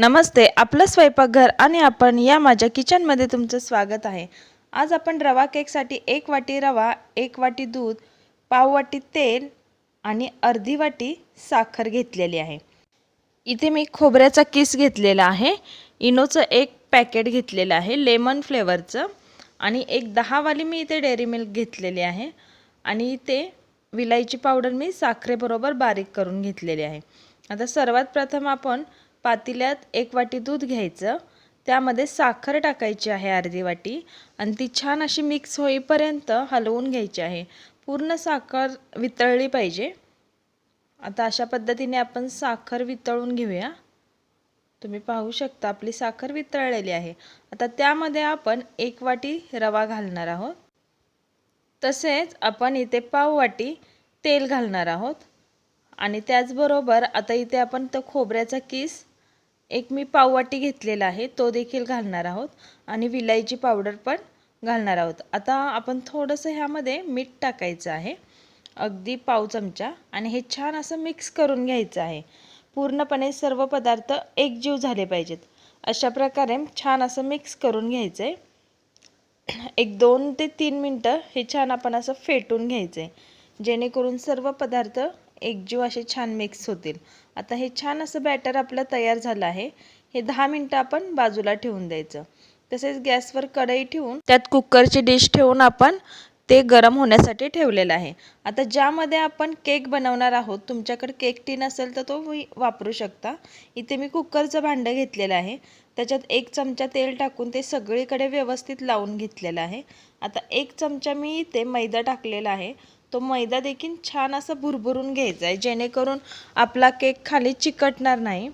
नमस्ते आपलं स्वयंपाकघर आणि आपण या माझ्या किचनमध्ये तुमचं स्वागत आहे. आज आपण रवा केकसाठी एक वाटी रवा एक वाटी दूध पाव वाटी तेल आणि अर्धी वाटी साखर घेतलेली आहे. इथे मी खोबऱ्याचा किस घेतलेला आहे इनोचं एक पॅकेट घेतलेलं आहे लेमन फ्लेवरचं आणि एक दहावाली मी इथे डेअरी मिल्क घेतलेली आहे आणि इथे विलायची पावडर मी साखरेबरोबर बारीक करून घेतलेली आहे. आता सर्वात प्रथम आपण पातेल्यात एक वाटी दूध घ्यायचं. त्यामध्ये साखर टाकायची आहे अर्धी वाटी आणि ती छान अशी मिक्स होईपर्यंत हलवून घ्यायची आहे. पूर्ण साखर वितळली पाहिजे. आता अशा पद्धतीने आपण साखर वितळून घेऊया. तुम्ही पाहू शकता आपली साखर वितळलेली आहे. आता त्यामध्ये आपण एक वाटी रवा घालणार आहोत. तसेच आपण इथे पाव वाटी तेल घालणार आहोत. आणि त्याचबरोबर आता इथे आपण तो खोबऱ्याचा किस एक मी पाववाटी घेतलेला आहे तो देखील घालणार आहोत. आणि विलायची पावडर पण घालणार आहोत. आता आपण थोडंसं ह्यामध्ये मीठ टाकायचं आहे. अगदी पाव चमचा. आणि हे छान असं मिक्स करून घ्यायचं आहे. पूर्णपणे सर्व पदार्थ एकजीव झाले पाहिजेत. अशा प्रकारे छान असं मिक्स करून घ्यायचं आहे एक दोन ते तीन मिनटं हे छान आपण असं फेटून घ्यायचं आहे जेणेकरून सर्व पदार्थ एकजीव असे छान मिक्स होतील. आता हे छान असं बॅटर आपलं तयार झालं आहे. हे दहा मिनटं आपण बाजूला ठेवून द्यायचं. तसेच गॅसवर कढई ठेवून त्यात कुकरची डिश ठेवून आपण ते गरम होण्यासाठी ठेवलेलं आहे. आता ज्यामध्ये आपण केक बनवणार आहोत तुमच्याकडे केक टीन असेल तर तो वापरू शकता. इथे मी कुकरचं भांडं घेतलेलं आहे. त्याच्यात एक चमचा तेल टाकून ते सगळीकडे व्यवस्थित लावून घेतलेलं आहे. आता एक चमचा मी इथे मैदा टाकलेला आहे. तो मैदा देखील छान असं भुरभुरून घ्यायचा आहे जेणेकरून आपला केक खाली चिकटणार नाही.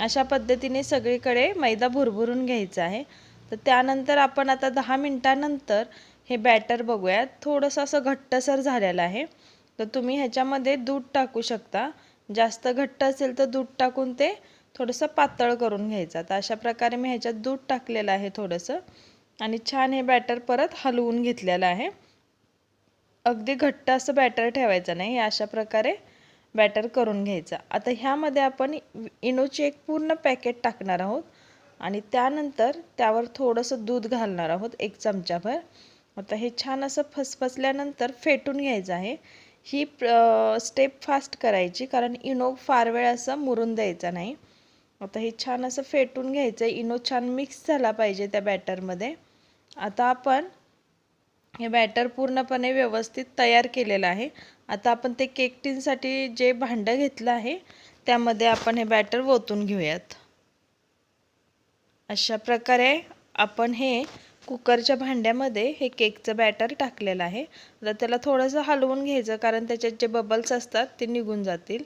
अशा पद्धतीने सगळीकडे मैदा भुरभुरून घ्यायचा आहे. तर त्यानंतर आपण आता दहा मिनटानंतर हे बॅटर बघूयात. थोडंसं असं घट्टसर झालेलं आहे. तर तुम्ही ह्याच्यामध्ये दूध टाकू शकता. जास्त घट्ट असेल तर दूध टाकून ते थोडंसं पातळ करून घ्यायचं. तर अशा प्रकारे मी ह्याच्यात दूध टाकलेलं आहे थोडंसं. आणि छान हे बॅटर परत हलवून घेतलेलं आहे. अगदी घट्ट असं बॅटर ठेवायचं नाही अशा प्रकारे बॅटर करून घ्यायचा. आता ह्यामध्ये आपण इनोची एक पूर्ण पॅकेट टाकणार आहोत आणि त्यानंतर त्यावर थोडंसं दूध घालणार आहोत एक चमचाभर. आता हे छान असं फसफसल्यानंतर फेटून घ्यायचं आहे. ही स्टेप फास्ट करायची कारण इनो फार वेळ असं मुरून द्यायचा नाही. आता हे छान असं फेटून घ्यायचं आहे इनो छान मिक्स झाला पाहिजे त्या बॅटरमध्ये आता आपण हे बॅटर पूर्णपणे व्यवस्थित तयार केलेलं आहे. आता आपण ते केक टीनसाठी जे भांडं घेतलं आहे त्यामध्ये आपण हे बॅटर ओतून घेऊयात. अशा प्रकारे आपण हे कुकरच्या भांड्यामध्ये हे केकचं बॅटर टाकलेलं आहे. तर त्याला थोडंसं हलवून घ्यायचं कारण त्याच्यात जे बबल्स असतात ते निघून जातील.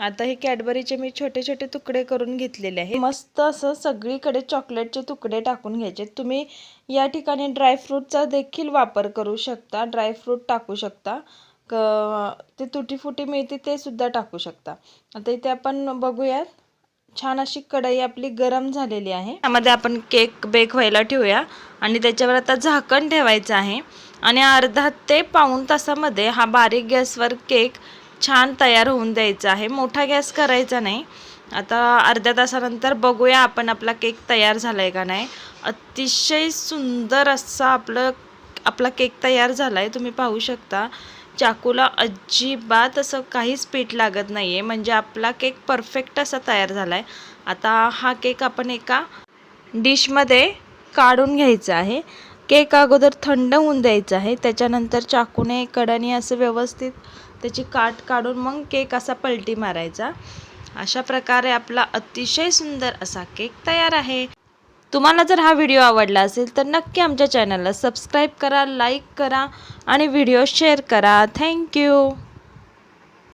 आता हे कॅडबरीचे मी छोटे छोटे तुकडे करून घेतलेले आहे मस्त असं सगळीकडे चॉकलेटचे तुकडे टाकून घ्यायचे. तुम्ही या ठिकाणी ड्रायफ्रूटचा देखील वापर करू शकता. ड्रायफ्रूट टाकू शकता. क ते तुटीफुटी मिळते ते सुद्धा टाकू शकता. आता इथे आपण बघूयात. छान अशी कढई आपली गरम झालेली आहे. त्यामध्ये आपण केक बेक व्हायला ठेवूया. आणि त्याच्यावर आता झाकण ठेवायचं आहे. आणि अर्धा ते पाऊण तासामध्ये हा बारीक गॅसवर केक छान तयार होऊन द्यायचा आहे. मोठा गॅस करायचा नाही. आता अर्ध्या तासानंतर बघूया आपण आपला केक तयार झाला आहे का नाही. अतिशय सुंदर असा आपलं आपला केक तयार झाला आहे तुम्ही पाहू शकता. चाकूला अजिबात असं काहीच पीठ लागत नाही आहे म्हणजे आपला केक परफेक्ट असा तयार झाला आहे आता हा केक आपण एका डिशमध्ये काढून घ्यायचा आहे. केक अगोदर थंड होऊन द्यायचा आहे. त्याच्यानंतर चाकूने कडाने असं व्यवस्थित त्याची काट काढून मग केक असा पलटी मारायचा. अशा प्रकारे आपला अतिशय सुंदर असा केक तयार आहे. तुम्हाला जर हा व्हिडिओ आवडला असेल तर नक्की आमच्या चॅनलला सबस्क्राईब करा लाईक करा आणि व्हिडिओ शेअर करा. थँक्यू.